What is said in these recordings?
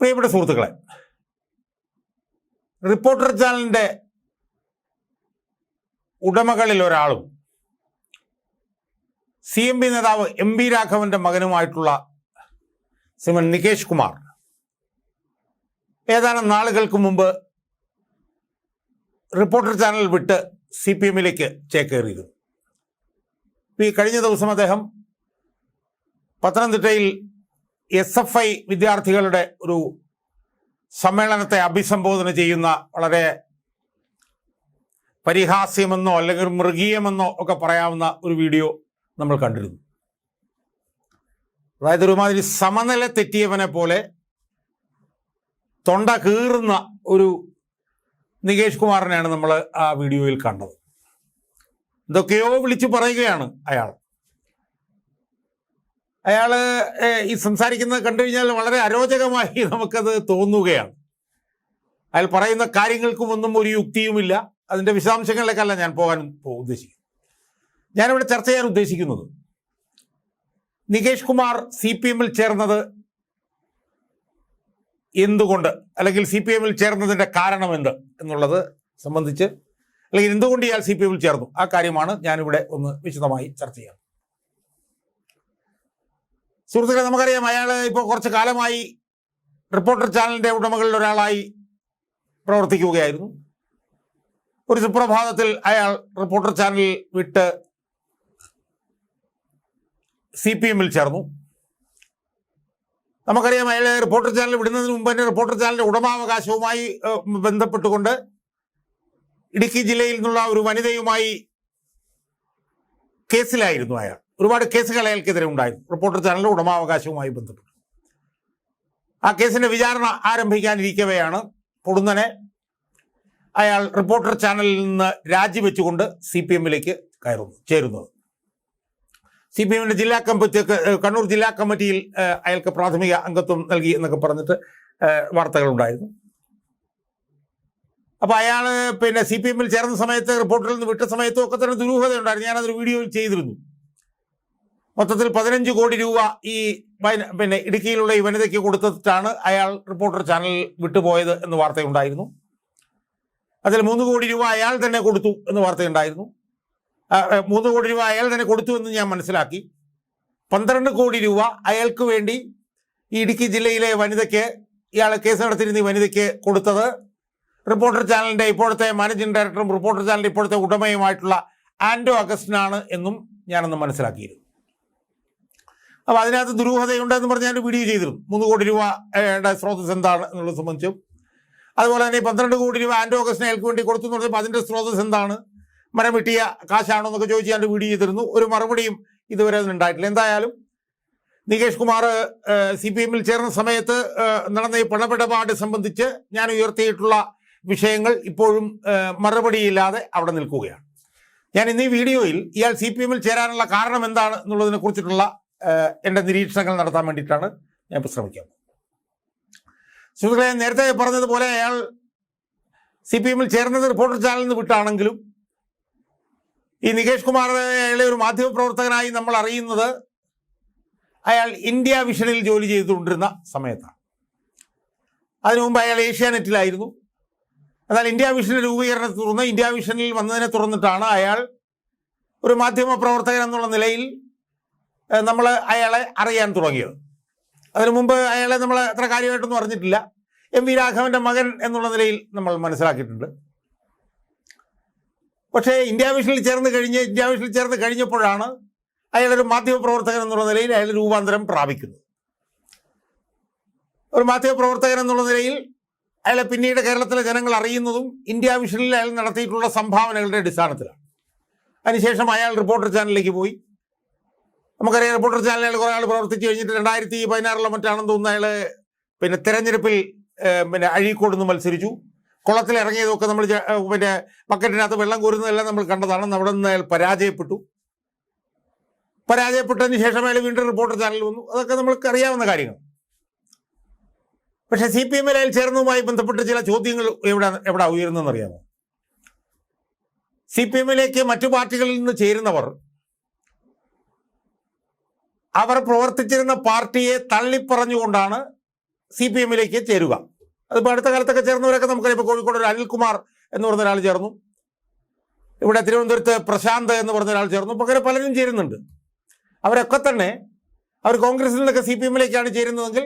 പ്രിയപ്പെട്ട സുഹൃത്തുക്കളെ റിപ്പോർട്ടർ ചാനലിന്റെ ഉടമകളിൽ ഒരാളും സി എം പി നേതാവ് എം പി രാഘവന്റെ മകനുമായിട്ടുള്ള സിമൻ നികേഷ് കുമാർ. ഏതാനും നാളുകൾക്ക് മുമ്പ് റിപ്പോർട്ടർ ചാനൽ വിട്ട് സി പി എമ്മിലേക്ക് ചേക്കേറിയിരുന്നു. ഈ കഴിഞ്ഞ ദിവസം അദ്ദേഹം പത്തനംതിട്ടയിൽ എസ് എഫ് ഐ വിദ്യാർത്ഥികളുടെ ഒരു സമ്മേളനത്തെ അഭിസംബോധന ചെയ്യുന്ന വളരെ പരിഹാസ്യമെന്നോ അല്ലെങ്കിൽ മൃഗീയമെന്നോ ഒക്കെ പറയാവുന്ന ഒരു വീഡിയോ നമ്മൾ കണ്ടിരുന്നു. അതായത് ഒരുമാതിരി സമനില തെറ്റിയവനെ പോലെ തൊണ്ട കീറുന്ന ഒരു നികേഷ് കുമാറിനെയാണ് നമ്മൾ ആ വീഡിയോയിൽ കണ്ടത്. എന്തൊക്കെയോ വിളിച്ചു പറയുകയാണ് അയാൾ. അയാൾ ഈ സംസാരിക്കുന്നത് കണ്ടു കഴിഞ്ഞാൽ വളരെ അരോചകമായി നമുക്കത് തോന്നുകയാണ്. അയാൾ പറയുന്ന കാര്യങ്ങൾക്കും ഒന്നും ഒരു യുക്തിയുമില്ല. അതിന്റെ വിശദാംശങ്ങളിലേക്കല്ല ഞാൻ പോകാൻ ഉദ്ദേശിക്കുന്നു ഉദ്ദേശിക്കുന്നത്. ഞാനിവിടെ ചർച്ച ചെയ്യാൻ ഉദ്ദേശിക്കുന്നത് നികേഷ് കുമാർ സി പി എമ്മിൽ ചേർന്നത് എന്തുകൊണ്ട്? അല്ലെങ്കിൽ സി പി എമ്മിൽ ചേർന്നതിന്റെ കാരണം എന്ത് എന്നുള്ളത് സംബന്ധിച്ച് അല്ലെങ്കിൽ എന്തുകൊണ്ട് ഇയാൾ സി പി എമ്മിൽ ചേർന്നു? ആ കാര്യമാണ് ഞാനിവിടെ ഒന്ന് വിശദമായി ചർച്ച ചെയ്യാം സുഹൃത്തുക്കളെ നമുക്കറിയാം അയാൾ ഇപ്പോൾ കുറച്ച് കാലമായി റിപ്പോർട്ടർ ചാനലിന്റെ ഉടമകളിൽ ഒരാളായി പ്രവർത്തിക്കുകയായിരുന്നു. ഒരു സുപ്രഭാതത്തിൽ അയാൾ റിപ്പോർട്ടർ ചാനൽ വിട്ട് സി പി എമ്മിൽ ചേർന്നു. നമുക്കറിയാം അയാൾ റിപ്പോർട്ടർ ചാനൽ വിടുന്നതിന് മുമ്പ് തന്നെ റിപ്പോർട്ടർ ചാനലിന്റെ ഉടമാവകാശവുമായി ബന്ധപ്പെട്ടുകൊണ്ട് ഇടുക്കി ജില്ലയിൽ നിന്നുള്ള ഒരു വനിതയുമായി കേസിലായിരുന്നു അയാൾ. ഒരുപാട് കേസുകൾ അയാൾക്കെതിരെ ഉണ്ടായിരുന്നു. റിപ്പോർട്ടർ ചാനൽ ഉടമാവകാശവുമായി ബന്ധപ്പെട്ട്. ആ കേസിന്റെ വിചാരണ ആരംഭിക്കാനിരിക്കവെയാണ് പൊടുന്നനെ അയാൾ റിപ്പോർട്ടർ ചാനലിൽ നിന്ന് രാജിവെച്ചുകൊണ്ട് സി പി എമ്മിലേക്ക് കയറുന്നു ചേരുന്നത്. സി പി എമ്മിന്റെ ജില്ലാ കമ്മിറ്റി കണ്ണൂർ ജില്ലാ കമ്മിറ്റിയിൽ അയാൾക്ക് പ്രാഥമിക അംഗത്വം നൽകി എന്നൊക്കെ പറഞ്ഞിട്ട് വാർത്തകളുണ്ടായിരുന്നു. അപ്പൊ അയാൾ പിന്നെ സി പി എമ്മിൽ ചേർന്ന സമയത്ത് റിപ്പോർട്ടറിൽ നിന്ന് വിട്ട സമയത്തും ഒക്കെ തന്നെ ദുരൂഹത ഉണ്ടായിരുന്നു ഞാനതൊരു വീഡിയോയിൽ ചെയ്തിരുന്നു. മൊത്തത്തിൽ പതിനഞ്ച് കോടി രൂപ ഈ പിന്നെ ഇടുക്കിയിലുള്ള ഈ വനിതയ്ക്ക് കൊടുത്തിട്ടാണ് അയാൾ റിപ്പോർട്ടർ ചാനൽ വിട്ടുപോയത് എന്ന് വാർത്തയുണ്ടായിരുന്നു. അതിൽ മൂന്ന് കോടി രൂപ അയാൾ തന്നെ കൊടുത്തു എന്ന് വാർത്തയുണ്ടായിരുന്നു. മൂന്ന് കോടി രൂപ അയാൾ തന്നെ കൊടുത്തു എന്ന് ഞാൻ മനസ്സിലാക്കി. പന്ത്രണ്ട് കോടി രൂപ അയാൾക്ക് വേണ്ടി ഈ ഇടുക്കി ജില്ലയിലെ വനിതയ്ക്ക് ഇയാൾ കേസ് നടത്തിയിരുന്ന വനിതയ്ക്ക് കൊടുത്തത് റിപ്പോർട്ടർ ചാനലിന്റെ ഇപ്പോഴത്തെ മാനേജിംഗ് ഡയറക്ടറും റിപ്പോർട്ടർ ചാനലിന്റെ ഇപ്പോഴത്തെ ഉടമയുമായിട്ടുള്ള ആൻഡോ അഗസ്റ്റിനാണ് എന്നും ഞാനന്ന് മനസ്സിലാക്കിയിരുന്നു. അപ്പോൾ അതിനകത്ത് ദുരൂഹതയുണ്ടെന്ന് പറഞ്ഞ് ഞാൻ വീഡിയോ ചെയ്തിരുന്നു. മൂന്ന് കോടി രൂപയുടെ സ്രോതസ് എന്താണ് എന്നുള്ളത് സംബന്ധിച്ചും. അതുപോലെ തന്നെ പന്ത്രണ്ട് കോടി രൂപ ആൻഡ് അഗസ്റ്റിന് അയാൾക്ക് വേണ്ടി കൊടുത്തു എന്ന് പറഞ്ഞപ്പോൾ അതിന്റെ സ്രോതസ് എന്താണ്? മരം വെട്ടിയ കാശാണോ എന്നൊക്കെ ചോദിച്ച് വീഡിയോ ചെയ്തിരുന്നു. ഒരു മറുപടിയും ഇതുവരെ അതിനുണ്ടായിട്ടില്ല എന്തായാലും നികേഷ് കുമാർ സി പി എമ്മിൽ ചേർന്ന സമയത്ത് നടന്ന ഈ പണമിടപാട് സംബന്ധിച്ച് ഞാൻ ഉയർത്തിയിട്ടുള്ള വിഷയങ്ങൾ ഇപ്പോഴും മറുപടിയില്ലാതെ അവിടെ നിൽക്കുകയാണ്. ഞാൻ ഇന്ന് ഈ വീഡിയോയിൽ ഇയാൾ സി പി എമ്മിൽ ചേരാനുള്ള കാരണം എന്താണ് എന്നുള്ളതിനെ കുറിച്ചിട്ടുള്ള എന്റെ നിരീക്ഷണങ്ങൾ നടത്താൻ വേണ്ടിയിട്ടാണ് ഞാൻ ഇപ്പോൾ ശ്രമിക്കുന്നത് സുഹൃത്തുക്കളെ നേരത്തെ പറഞ്ഞതുപോലെ അയാൾ സി പി എമ്മിൽ ചേർന്നത് റിപ്പോർട്ടർ ചാനലിൽ നിന്ന് വിട്ടാണെങ്കിലും ഈ നികേഷ് കുമാർ അയാളെ ഒരു മാധ്യമപ്രവർത്തകനായി നമ്മൾ അറിയുന്നത് അയാൾ ഇന്ത്യ വിഷനിൽ ജോലി ചെയ്തുകൊണ്ടിരുന്ന സമയത്താണ്. അതിനു മുമ്പ് അയാൾ ഏഷ്യാനെറ്റിലായിരുന്നു. എന്നാൽ ഇന്ത്യ വിഷന്റെ രൂപീകരണത്തെ തുടർന്ന് ഇന്ത്യ വിഷനിൽ വന്നതിനെ തുടർന്നിട്ടാണ് അയാൾ ഒരു മാധ്യമ പ്രവർത്തകൻ എന്നുള്ള നിലയിൽ നമ്മൾ അയാളെ അറിയാൻ തുടങ്ങിയത്. അതിനു മുമ്പ് അയാളെ നമ്മൾ അത്ര കാര്യമായിട്ടൊന്നും അറിഞ്ഞിട്ടില്ല. എം വി രാഘവന്റെ മകൻ എന്നുള്ള നിലയിൽ നമ്മൾ മനസ്സിലാക്കിയിട്ടുണ്ട്. പക്ഷേ ഇന്ത്യ വിഷനിൽ ചേർന്ന് കഴിഞ്ഞ് ഇന്ത്യ വിഷനിൽ ചേർന്ന് കഴിഞ്ഞപ്പോഴാണ് അയാളൊരു മാധ്യമപ്രവർത്തകൻ എന്നുള്ള നിലയിൽ അയാൾ രൂപാന്തരം പ്രാപിക്കുന്നത്. ഒരു മാധ്യമപ്രവർത്തകൻ എന്നുള്ള നിലയിൽ അയാളെ പിന്നീട് കേരളത്തിലെ ജനങ്ങൾ അറിയുന്നതും ഇന്ത്യ വിഷനിൽ അയാൾ നടത്തിയിട്ടുള്ള സംഭാവനകളുടെ അടിസ്ഥാനത്തിലാണ്. അതിനുശേഷം അയാൾ റിപ്പോർട്ടർ ചാനലിലേക്ക് പോയി. നമുക്കറിയാം റിപ്പോർട്ടർ ചാനലുകൾ കുറേ ആൾ പ്രവർത്തിച്ച് കഴിഞ്ഞിട്ട് രണ്ടായിരത്തി പതിനാറിലോ മറ്റാണെന്ന് തോന്നുന്നു അയാൾ പിന്നെ തെരഞ്ഞെടുപ്പിൽ പിന്നെ അഴീക്കോട് നിന്ന് മത്സരിച്ചു കുളത്തിൽ ഇറങ്ങിയതൊക്കെ നമ്മൾ പിന്നെ ബക്കറ്റിനകത്ത് വെള്ളം കോരുന്നതെല്ലാം നമ്മൾ കണ്ടതാണ് അവിടെ നിന്ന് അയാൾ പരാജയപ്പെട്ടു. പരാജയപ്പെട്ടതിന് ശേഷം അയാൾ വീണ്ടും റിപ്പോർട്ടർ ചാനൽ വന്നു. അതൊക്കെ നമ്മൾക്ക് അറിയാവുന്ന കാര്യങ്ങൾ. പക്ഷേ സി പി എമ്മിൽ അയാൾ ചേർന്നതുമായി ബന്ധപ്പെട്ട് ചില ചോദ്യങ്ങൾ എവിടെ എവിടെ ഉയരുന്നതെന്ന് അറിയാമോ? സി പി എമ്മിലേക്ക് മറ്റു പാർട്ടികളിൽ നിന്ന് ചേരുന്നവർ അവർ പ്രവർത്തിച്ചിരുന്ന പാർട്ടിയെ തള്ളിപ്പറഞ്ഞുകൊണ്ടാണ് സി പി എമ്മിലേക്ക് ചേരുക. അതിപ്പോൾ അടുത്ത കാലത്തൊക്കെ ചേർന്നവരൊക്കെ നമുക്കറിയാം. ഇപ്പോൾ കോഴിക്കോട് ഒരു അനിൽകുമാർ എന്ന് പറഞ്ഞ ഒരാൾ ചേർന്നു. ഇവിടെ തിരുവനന്തപുരത്ത് പ്രശാന്ത് എന്ന് പറഞ്ഞ ഒരാൾ ചേർന്നു. ഇപ്പോൾ അങ്ങനെ പലരും ചേരുന്നുണ്ട്. അവരൊക്കെ തന്നെ അവർ കോൺഗ്രസിൽ നിന്നൊക്കെ സി പി എമ്മിലേക്കാണ് ചേരുന്നതെങ്കിൽ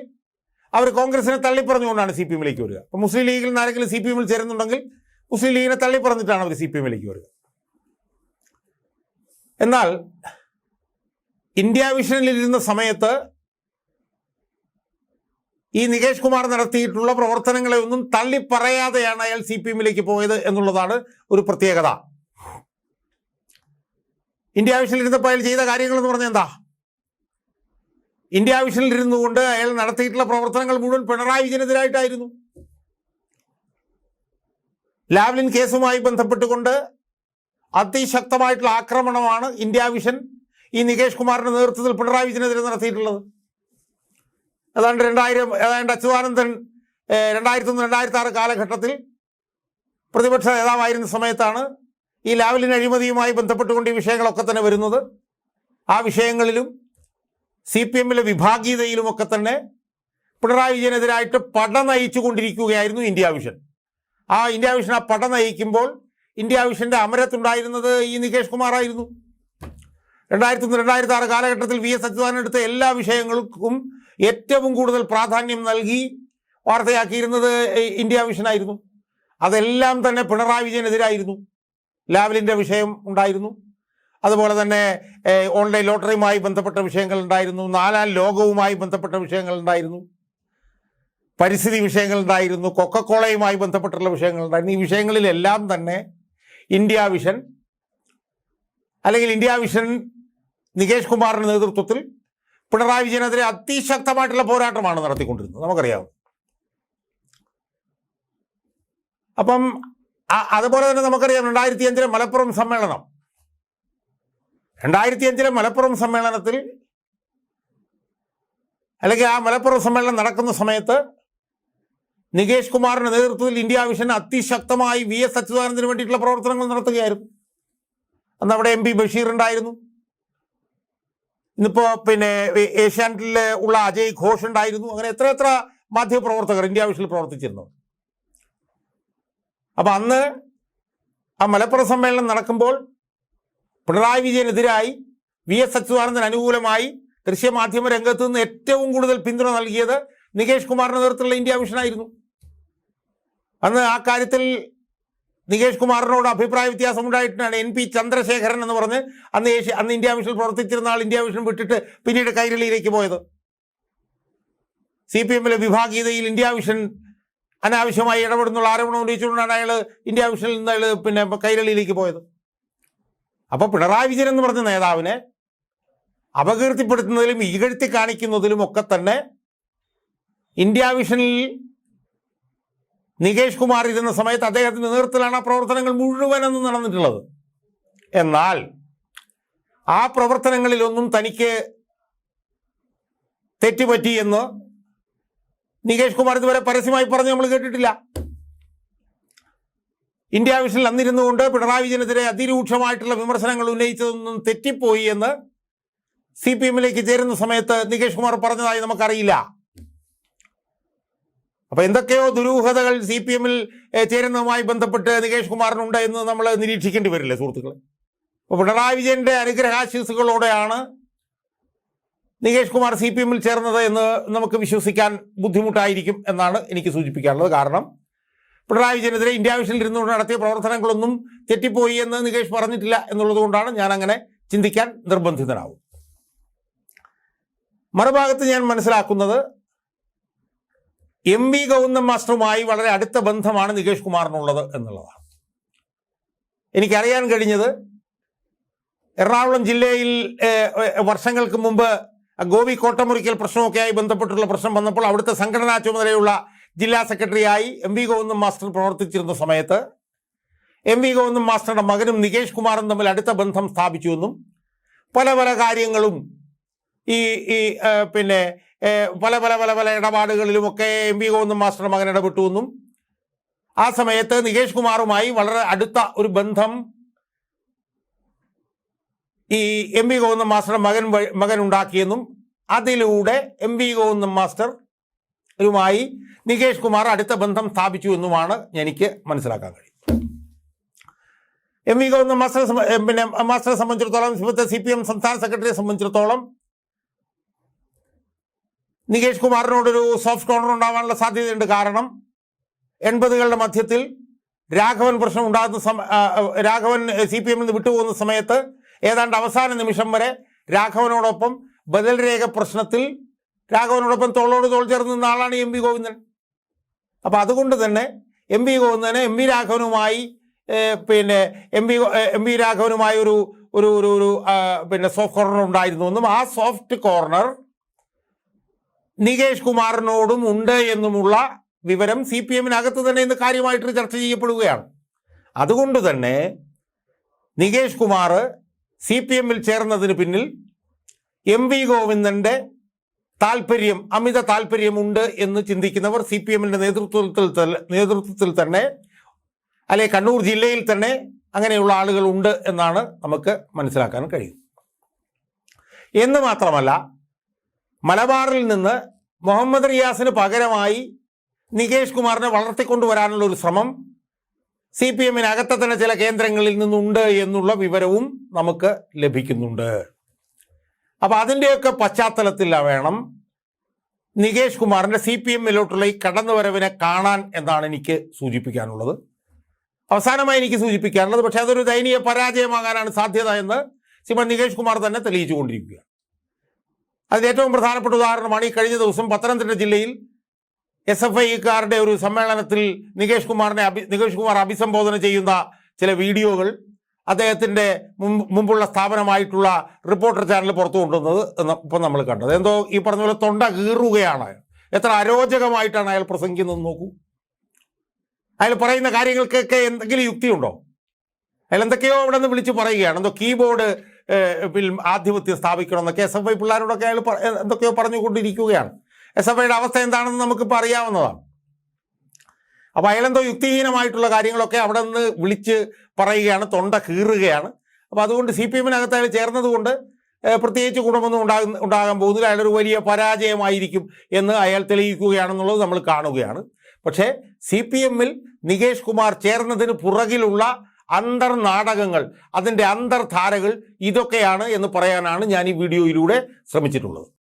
അവർ കോൺഗ്രസിനെ തള്ളിപ്പറഞ്ഞുകൊണ്ടാണ് സി പി എമ്മിലേക്ക് വരിക. അപ്പോൾ മുസ്ലിം ലീഗിൽ നിന്ന് ആരെങ്കിലും സി പി എമ്മിൽ ചേരുന്നുണ്ടെങ്കിൽ മുസ്ലിം ലീഗിനെ തള്ളിപ്പറഞ്ഞിട്ടാണ് അവർ സി പി എമ്മിലേക്ക് വരിക. എന്നാൽ ഇന്ത്യ വിഷനിലിരുന്ന സമയത്ത് ഈ നികേഷ് കുമാർ നടത്തിയിട്ടുള്ള പ്രവർത്തനങ്ങളെ ഒന്നും തള്ളിപ്പറയാതെയാണ് അയാൾ സി പി എമ്മിലേക്ക് പോയത് എന്നുള്ളതാണ് ഒരു പ്രത്യേകത. ഇന്ത്യ വിഷനിലിരുന്നപ്പോൾ അയാൾ ചെയ്ത കാര്യങ്ങൾ എന്ന് പറഞ്ഞാൽ എന്താ? ഇന്ത്യ വിഷനിലിരുന്നു കൊണ്ട് അയാൾ നടത്തിയിട്ടുള്ള പ്രവർത്തനങ്ങൾ മുഴുവൻ പിണറായി വിജയനെതിരായിട്ടായിരുന്നു. ലാവ്ലിൻ കേസുമായി ബന്ധപ്പെട്ടുകൊണ്ട് അതിശക്തമായിട്ടുള്ള ആക്രമണമാണ് ഇന്ത്യ വിഷൻ ഈ നികേഷ് കുമാറിന്റെ നേതൃത്വത്തിൽ പിണറായി വിജയനെതിരെ നടത്തിയിട്ടുള്ളത്. ഏതാണ്ട് രണ്ടായിരം ഏതാണ്ട് അച്യുതാനന്ദൻ രണ്ടായിരത്തി ഒന്ന് രണ്ടായിരത്തി ആറ് കാലഘട്ടത്തിൽ പ്രതിപക്ഷ നേതാവായിരുന്ന സമയത്താണ് ഈ ലാവലിൻ അഴിമതിയുമായി ബന്ധപ്പെട്ടുകൊണ്ട് ഈ വിഷയങ്ങളൊക്കെ തന്നെ വരുന്നത്. ആ വിഷയങ്ങളിലും സി പി എമ്മിലെ വിഭാഗീയതയിലുമൊക്കെ തന്നെ പിണറായി വിജയനെതിരായിട്ട് പട നയിച്ചു കൊണ്ടിരിക്കുകയായിരുന്നു ഇന്ത്യ വിഷൻ. ആ ഇന്ത്യ വിഷൻ ആ പട നയിക്കുമ്പോൾ ഇന്ത്യ വിഷന്റെ അമരത്തുണ്ടായിരുന്നത് ഈ നികേഷ് കുമാറായിരുന്നു. രണ്ടായിരത്തി ഒന്ന് രണ്ടായിരത്തി ആറ് കാലഘട്ടത്തിൽ വി എസ് അച്യുതാനന്ദൻ എടുത്ത എല്ലാ വിഷയങ്ങൾക്കും ഏറ്റവും കൂടുതൽ പ്രാധാന്യം നൽകി വാർത്തയാക്കിയിരുന്നത് ഇന്ത്യ വിഷനായിരുന്നു അതെല്ലാം തന്നെ പിണറായി വിജയനെതിരായിരുന്നു. ലാവലിന്റെ വിഷയം ഉണ്ടായിരുന്നു. അതുപോലെ തന്നെ ഓൺലൈൻ ലോട്ടറിയുമായി ബന്ധപ്പെട്ട വിഷയങ്ങൾ ഉണ്ടായിരുന്നു. നാലാം ലോകവുമായി ബന്ധപ്പെട്ട വിഷയങ്ങൾ ഉണ്ടായിരുന്നു. പരിസ്ഥിതി വിഷയങ്ങൾ ഉണ്ടായിരുന്നു. കൊക്കക്കോളയുമായി ബന്ധപ്പെട്ടുള്ള വിഷയങ്ങൾ ഉണ്ടായിരുന്നു. ഈ വിഷയങ്ങളിലെല്ലാം തന്നെ ഇന്ത്യ വിഷൻ അല്ലെങ്കിൽ ഇന്ത്യ വിഷൻ നികേഷ് കുമാറിന്റെ നേതൃത്വത്തിൽ പിണറായി വിജയനെതിരെ അതിശക്തമായിട്ടുള്ള പോരാട്ടമാണ് നടത്തിക്കൊണ്ടിരുന്നത്. നമുക്കറിയാം. അപ്പം അതുപോലെ തന്നെ നമുക്കറിയാം രണ്ടായിരത്തി അഞ്ചിലെ മലപ്പുറം സമ്മേളനം. രണ്ടായിരത്തി അഞ്ചിലെ മലപ്പുറം സമ്മേളനത്തിൽ അല്ലെങ്കിൽ ആ മലപ്പുറം സമ്മേളനം നടക്കുന്ന സമയത്ത് നികേഷ് കുമാറിന്റെ നേതൃത്വത്തിൽ ഇന്ത്യ വിഷൻ അതിശക്തമായി വി എസ് അച്യുതാനന്ദന് വേണ്ടിയിട്ടുള്ള പ്രവർത്തനങ്ങൾ നടത്തുകയായിരുന്നു. അന്ന് അവിടെ എം പി ബഷീർ ഉണ്ടായിരുന്നു. ഇന്നിപ്പോ പിന്നെ ഏഷ്യാനെറ്റിൽ ഉള്ള അജയ് ഘോഷ് ഉണ്ടായിരുന്നു. അങ്ങനെ എത്ര എത്ര മാധ്യമപ്രവർത്തകർ ഇന്ത്യ വിഷയിൽ പ്രവർത്തിച്ചിരുന്നു. അപ്പൊ അന്ന് ആ മലപ്പുറം സമ്മേളനം നടക്കുമ്പോൾ പിണറായി വിജയനെതിരായി വി എസ് അച്യുതാനന്ദൻ അനുകൂലമായി ദൃശ്യമാധ്യമ രംഗത്ത് നിന്ന് ഏറ്റവും കൂടുതൽ പിന്തുണ നൽകിയത് നികേഷ് കുമാറിന്റെ നേതൃത്വത്തിലുള്ള ഇന്ത്യ വിഷനായിരുന്നു അന്ന് ആ കാര്യത്തിൽ നികേഷ് കുമാറിനോട് അഭിപ്രായ വ്യത്യാസം ഉണ്ടായിട്ടാണ് എൻ പി ചന്ദ്രശേഖരൻ എന്ന് പറഞ്ഞ് അന്ന് ഏഷ്യ അന്ന് ഇന്ത്യ മിഷൻ പ്രവർത്തിച്ചിരുന്ന ആൾ ഇന്ത്യ മിഷൻ വിട്ടിട്ട് പിന്നീട് കൈരളിയിലേക്ക് പോയത്. സി പി എമ്മിലെ വിഭാഗീയതയിൽ ഇന്ത്യ മിഷൻ അനാവശ്യമായി ഇടപെടുന്നുള്ള ആരോപണം ഉന്നയിച്ചുകൊണ്ടാണ് അയാൾ ഇന്ത്യ മിഷനിൽ നിന്ന് അയാൾ പിന്നെ കൈരളിയിലേക്ക് പോയത്. അപ്പോൾ പിണറായി വിജയൻ എന്ന് പറഞ്ഞ നേതാവിനെ അപകീർത്തിപ്പെടുത്തുന്നതിലും ഇകഴ്ത്തി കാണിക്കുന്നതിലും ഒക്കെ തന്നെ ഇന്ത്യ വിഷനിൽ നികേഷ് കുമാർ ഇരുന്ന സമയത്ത് അദ്ദേഹത്തിന്റെ നേതൃത്വത്തിലാണ് ആ പ്രവർത്തനങ്ങൾ മുഴുവനെന്ന് നടന്നിട്ടുള്ളത്. എന്നാൽ ആ പ്രവർത്തനങ്ങളിലൊന്നും തനിക്ക് തെറ്റുപറ്റി എന്ന് നികേഷ് കുമാർ ഇതുവരെ പരസ്യമായി പറഞ്ഞ് നമ്മൾ കേട്ടിട്ടില്ല. ഇന്ത്യ വിഷനിൽ അന്നിരുന്നുകൊണ്ട് പിണറായി വിജയനെതിരെ അതിരൂക്ഷമായിട്ടുള്ള വിമർശനങ്ങൾ ഉന്നയിച്ചതൊന്നും തെറ്റിപ്പോയി എന്ന് സി പി എമ്മിലേക്ക് ചേരുന്ന സമയത്ത് നികേഷ് കുമാർ പറഞ്ഞതായി നമുക്കറിയില്ല. അപ്പൊ എന്തൊക്കെയോ ദുരൂഹതകൾ സി പി എമ്മിൽ ചേരുന്നതുമായി ബന്ധപ്പെട്ട് നികേഷ് കുമാറിനുണ്ട് എന്ന് നമ്മൾ നിരീക്ഷിക്കേണ്ടി വരില്ലേ സുഹൃത്തുക്കളെ? അപ്പോൾ പിണറായി വിജയന്റെ അനുഗ്രഹാശീസുകളോടെയാണ് നികേഷ് കുമാർ സി പി എമ്മിൽ ചേർന്നത് എന്ന് നമുക്ക് വിശ്വസിക്കാൻ ബുദ്ധിമുട്ടായിരിക്കും എന്നാണ് എനിക്ക് സൂചിപ്പിക്കാനുള്ളത്. കാരണം പിണറായി വിജയനെതിരെ ഇന്ത്യ വിഷനിൽ ഇരുന്നുകൊണ്ട് നടത്തിയ പ്രവർത്തനങ്ങളൊന്നും തെറ്റിപ്പോയി എന്ന് നികേഷ് പറഞ്ഞിട്ടില്ല എന്നുള്ളതുകൊണ്ടാണ് ഞാൻ അങ്ങനെ ചിന്തിക്കാൻ നിർബന്ധിതനാവും മറുഭാഗത്ത് ഞാൻ മനസ്സിലാക്കുന്നത് എം വി ഗൗതം മാസ്റ്ററുമായി വളരെ അടുത്ത ബന്ധമാണ് നികേഷ് കുമാറിനുള്ളത് എന്നുള്ളതാണ്. എനിക്കറിയാൻ കഴിഞ്ഞത് എറണാകുളം ജില്ലയിൽ വർഷങ്ങൾക്ക് മുമ്പ് ഗോപി കോട്ടമുറിക്കൽ പ്രശ്നമൊക്കെയായി ബന്ധപ്പെട്ടുള്ള പ്രശ്നം വന്നപ്പോൾ അവിടുത്തെ സംഘടനാ ചുമതലയുള്ള ജില്ലാ സെക്രട്ടറിയായി എം വി ഗോവിന്ദൻ മാസ്റ്റർ പ്രവർത്തിച്ചിരുന്ന സമയത്ത് എം വി ഗോവിന്ദൻ മാസ്റ്ററുടെ മകനും നികേഷ് കുമാറും തമ്മിൽ അടുത്ത ബന്ധം സ്ഥാപിച്ചുവെന്നും പല പല കാര്യങ്ങളും ഈ ഈ പിന്നെ പല പല പല പല ഇടപാടുകളിലുമൊക്കെ എം വി ഗോവിന്ദൻ മാസ്റ്റർ മകൻ ഇടപെട്ടു എന്നും. ആ സമയത്ത് നികേഷ് കുമാറുമായി വളരെ അടുത്ത ഒരു ബന്ധം ഈ എം വി ഗോവിന്ദൻ മാസ്റ്റർ മകൻ മകൻ ഉണ്ടാക്കിയെന്നും അതിലൂടെ എം വി ഗോവിന്ദൻ മാസ്റ്ററുമായി നികേഷ് കുമാർ അടുത്ത ബന്ധം സ്ഥാപിച്ചു എന്നുമാണ് എനിക്ക് മനസ്സിലാക്കാൻ കഴിയും എം വി ഗോവിന്ദൻ മാസ്റ്റർ പിന്നെ മാസ്റ്ററെ സംബന്ധിച്ചിടത്തോളം ഇപ്പോഴത്തെ സി പി എം സംസ്ഥാന സെക്രട്ടറിയെ സംബന്ധിച്ചിടത്തോളം നികേഷ് കുമാറിനോടൊരു സോഫ്റ്റ് കോർണർ ഉണ്ടാവാനുള്ള സാധ്യതയുണ്ട്. കാരണം എൺപതുകളുടെ മധ്യത്തിൽ രാഘവൻ പ്രശ്നം ഉണ്ടാകുന്ന സമ രാഘവൻ സി പി എമ്മിൽ നിന്ന് വിട്ടുപോകുന്ന സമയത്ത് ഏതാണ്ട് അവസാന നിമിഷം വരെ രാഘവനോടൊപ്പം ബദൽ രേഖ പ്രശ്നത്തിൽ രാഘവനോടൊപ്പം തോളോട് തോൾ ചേർന്ന് നിന്ന ആളാണ് എം വി ഗോവിന്ദൻ. അപ്പോൾ അതുകൊണ്ട് തന്നെ എം വി ഗോവിന്ദന് എം വി രാഘവനുമായി പിന്നെ എം വി എം വി രാഘവനുമായി ഒരു ഒരു ഒരു പിന്നെ സോഫ്റ്റ് കോർണർ ഉണ്ടായിരുന്നു. എന്നും ആ സോഫ്റ്റ് കോർണർ നികേഷ് കുമാറിനോടും ഉണ്ട് എന്നുമുള്ള വിവരം സി പി എമ്മിനകത്ത് തന്നെ ഇന്ന് കാര്യമായിട്ട് ചർച്ച ചെയ്യപ്പെടുകയാണ്. അതുകൊണ്ട് തന്നെ നികേഷ് കുമാർ സി പി എമ്മിൽ ചേർന്നതിന് പിന്നിൽ എം വി ഗോവിന്ദന്റെ താല്പര്യം അമിത താല്പര്യമുണ്ട് എന്ന് ചിന്തിക്കുന്നവർ സി പി എമ്മിന്റെ നേതൃത്വത്തിൽ നേതൃത്വത്തിൽ തന്നെ അല്ലെ കണ്ണൂർ ജില്ലയിൽ തന്നെ അങ്ങനെയുള്ള ആളുകൾ ഉണ്ട് എന്നാണ് നമുക്ക് മനസ്സിലാക്കാൻ കഴിയും. എന്ന് മാത്രമല്ല മലബാറിൽ നിന്ന് മുഹമ്മദ് റിയാസിന് പകരമായി നികേഷ് കുമാറിനെ വളർത്തിക്കൊണ്ടുവരാനുള്ള ഒരു ശ്രമം സി പി എമ്മിനകത്തെ തന്നെ ചില കേന്ദ്രങ്ങളിൽ നിന്നുണ്ട് എന്നുള്ള വിവരവും നമുക്ക് ലഭിക്കുന്നുണ്ട്. അപ്പം അതിന്റെയൊക്കെ പശ്ചാത്തലത്തിൽ വേണം നികേഷ് കുമാറിന്റെ സി പി എമ്മിലോട്ടുള്ള ഈ കടന്നുവരവിനെ കാണാൻ എന്നാണ് എനിക്ക് സൂചിപ്പിക്കാനുള്ളത്. അവസാനമായി എനിക്ക് സൂചിപ്പിക്കാനുള്ളത് പക്ഷേ അതൊരു ദയനീയ പരാജയമാകാനാണ് സാധ്യത എന്ന് ശ്രീമൻ നികേഷ് കുമാർ തന്നെ തെളിയിച്ചുകൊണ്ടിരിക്കുക അതിന് ഏറ്റവും പ്രധാനപ്പെട്ട ഉദാഹരണമാണ് ഈ കഴിഞ്ഞ ദിവസം പത്തനംതിട്ട ജില്ലയിൽ എസ് എഫ് ഐക്കാരുടെ ഒരു സമ്മേളനത്തിൽ നികേഷ് കുമാറിനെ അഭി നികേഷ് കുമാർ അഭിസംബോധന ചെയ്യുന്ന ചില വീഡിയോകൾ അദ്ദേഹത്തിന്റെ മുമ്പ് മുമ്പുള്ള സ്ഥാപനമായിട്ടുള്ള റിപ്പോർട്ടർ ചാനൽ പുറത്തു കൊണ്ടുവന്നത് ഇപ്പം നമ്മൾ കണ്ടത്. എന്തോ ഈ പറഞ്ഞ പോലെ തൊണ്ട കീറുകയാണ്. എത്ര അരോചകമായിട്ടാണ് അയാൾ പ്രസംഗിക്കുന്നത് നോക്കൂ. അയാൾ പറയുന്ന കാര്യങ്ങൾക്കൊക്കെ എന്തെങ്കിലും യുക്തിയുണ്ടോ? അയാൾ എന്തൊക്കെയോ അവിടെ നിന്ന് വിളിച്ച് പറയുകയാണ്. എന്തോ കീബോർഡ് ആധിപത്യം സ്ഥാപിക്കണം എന്നൊക്കെ എസ് എഫ് ഐ പിള്ളേരോടൊക്കെ അയാൾ എന്തൊക്കെയോ പറഞ്ഞുകൊണ്ടിരിക്കുകയാണ്. എസ് എഫ് ഐയുടെ അവസ്ഥ എന്താണെന്ന് നമുക്കിപ്പോൾ അറിയാവുന്നതാണ്. അപ്പോൾ അയാളെന്തോ യുക്തിഹീനമായിട്ടുള്ള കാര്യങ്ങളൊക്കെ അവിടെ നിന്ന് വിളിച്ച് പറയുകയാണ് തൊണ്ട കീറുകയാണ്. അപ്പോൾ അതുകൊണ്ട് സി പി എമ്മിനകത്ത് അയാൾ ചേർന്നതുകൊണ്ട് പ്രത്യേകിച്ച് ഗുണമൊന്നും ഉണ്ടാകുന്ന ഉണ്ടാകാൻ പോകുന്നില്ല. അയാളൊരു വലിയ പരാജയമായിരിക്കും എന്ന് അയാൾ തെളിയിക്കുകയാണെന്നുള്ളത് നമ്മൾ കാണുകയാണ്. പക്ഷേ സി പി എമ്മിൽ നികേഷ് കുമാർ ചേർന്നതിന് പുറകിലുള്ള അന്തർനാടകങ്ങൾ അതിന്റെ അന്തർധാരകൾ ഇതൊക്കെയാണ് എന്ന് പറയാനാണ് ഞാൻ ഈ വീഡിയോയിലൂടെ ശ്രമിച്ചിട്ടുള്ളത്.